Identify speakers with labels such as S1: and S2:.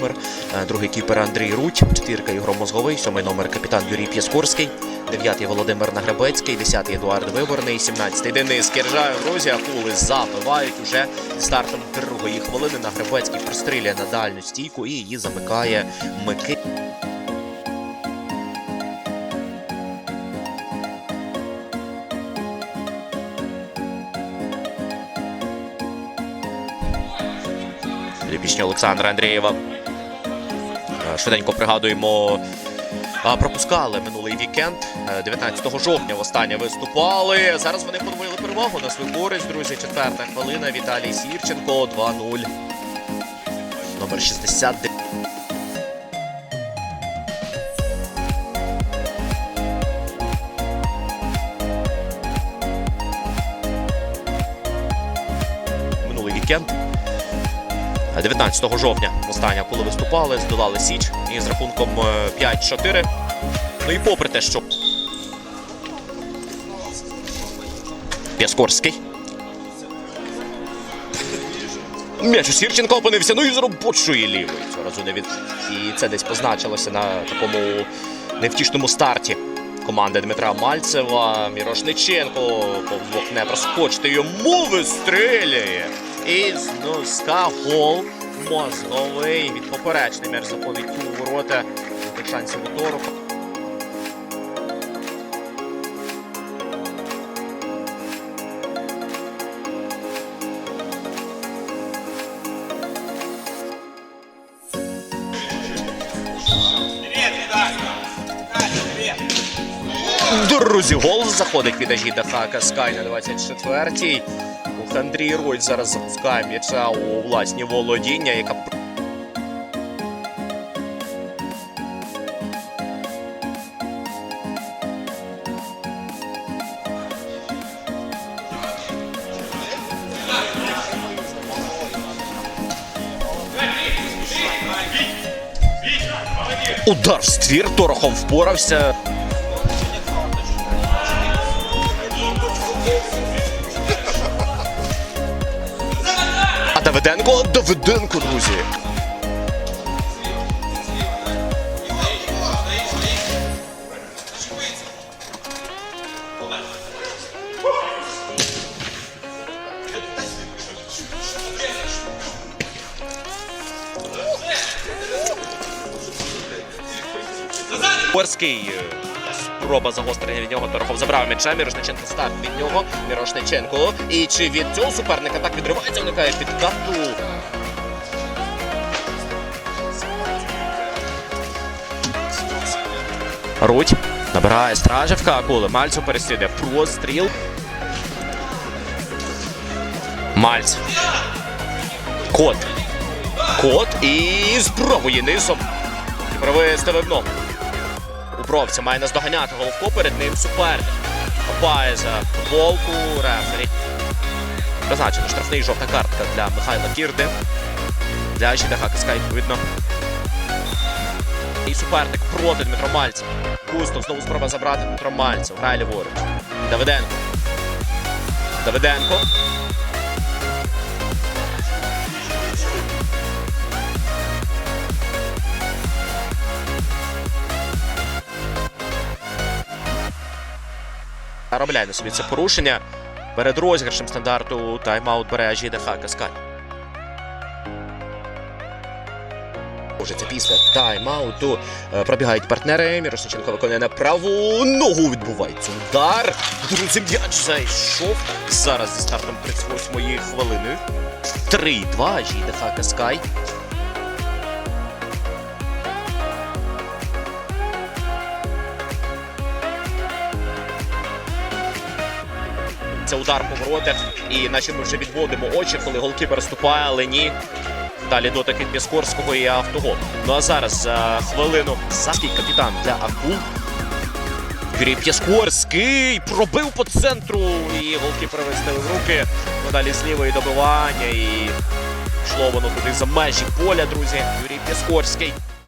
S1: номер, е, другий кіпер Андрій Рудь, четвірка Ігор Мозговий, сьомий номер капітан Юрій П'яскорський, дев'ятий Володимир Нагребецький, десятий Едуард Виборний, сімнадцятий Денис Кіржаєв. Друзі, акули забивають уже стартом другої хвилини. Нагребецький прострілює на дальню стійку і її замикає Микит. Пісня Олександра Андрієва. Е, Швиденько пригадуємо. а, Пропускали минулий вікенд. Е, 19 жовтня востаннє виступали. Зараз вони подвоїли перевагу на свою користь, друзі. Четверта хвилина. Віталій Сірченко 2-0. Номер 69. Минулий вікенд. 19 жовтня останнє, коли виступали, здолали Січ і з рахунком е, 5-4. Ну і попри те, що Пяскорський. М'яч у Сірченко опинився, ну і з робочої лівої. Цього разу не від. І це десь позначилося на такому невтішному старті команди Дмитра Мальцева. Мірошниченко не проскочити. Йому вистрілює. І з носка гол мозговий. Від поперечний м'яч заходить у ворота. Тих шансів у Друзі, гол заходить від Ажіда Хака Скай на 24-й. Андрій Рой зараз запускає м'яча у власні володіння, яка Удар в ствір, Торохов впорався. А Давиденко, Давиденко, друзі. Борський. Спроба загострення від нього. Торохов забрав м'яча. Мірошниченко став від нього. Мірошниченко. І чи від цього суперника так відривається, уникає підкату. Рудь. Набирає стражівка. Акули. Мальцю переслідує. Простріл. Мальц. Кот. Кот. І спробує низом. Провести вивно. Бровця має наздоганяти головку перед ним суперник. Хапає за футболку рефері. Призначено штрафний жовта картка для Михайла Кірди. Для Жідаха Каска, відповідно. І суперник проти Дмитро Мальцев. Кустов знову спроба забрати Дмитро Мальцев. Грає ліворуч. Давиденко. Давиденко. Заробляє на собі це порушення. Перед розіграшем стандарту тайм-аут бере Ажіда Хакаскай. Уже це після тайм-ауту е, пробігають партнери. Мірошниченко виконує на праву ногу. Відбувається удар. Друзі, м'яч зайшов. Зараз зі стартом 38-ї хвилини. 3-2 Ажіда Хакаскай. Це удар по воротах. І наче ми вже відводимо очі, коли голкіпер переступає, але ні. Далі дотик від Піскорського і автогол. Ну а зараз за хвилину Саський капітан для Акул. Юрій П'яскорський пробив по центру і голкіпер виставив руки. Ну далі з лівої добивання і йшло воно туди за межі поля, друзі. Юрій П'яскорський.